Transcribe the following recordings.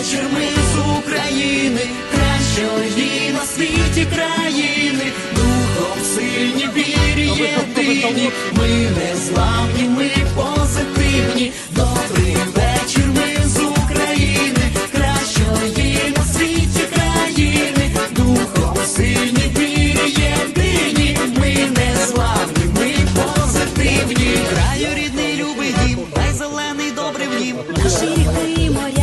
вечір ми з України, кращої на світі країни, духом сильні вірі єдині, ми не зламні, ми позитивні. Добрий вечір, ми з України, кращої на світі країни, духом сильні вірі єдині, ми не зламні, ми позитивні. Краю рідний любий дім, дай зелений добрий в нім. Наші і моря,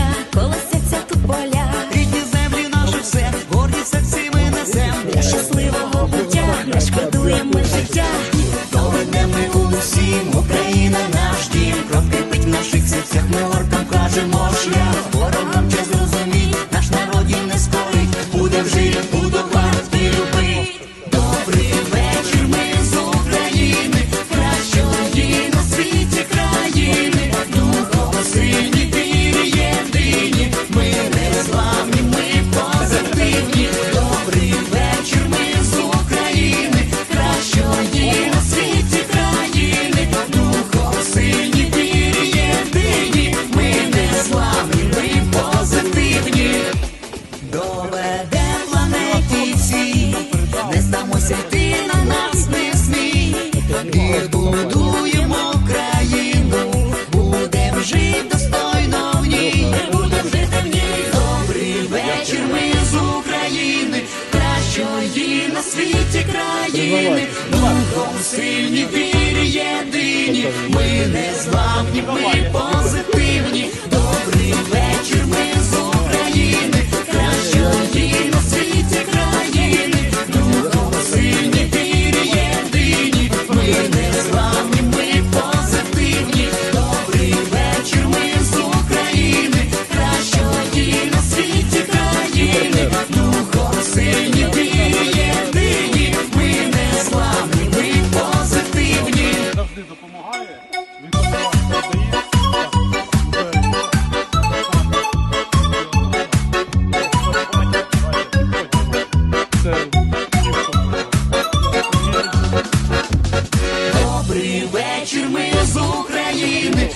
на нас не смій, будуємо країну, будем жити достойно в ній, будем жити в ній. Добрий вечір, ми з України, кращої на світі країни, духом сильні вірі єдині, ми не зламні, ми позитивні.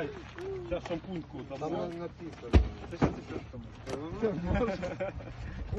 Давай. Зараз шампуньку там. Там написано.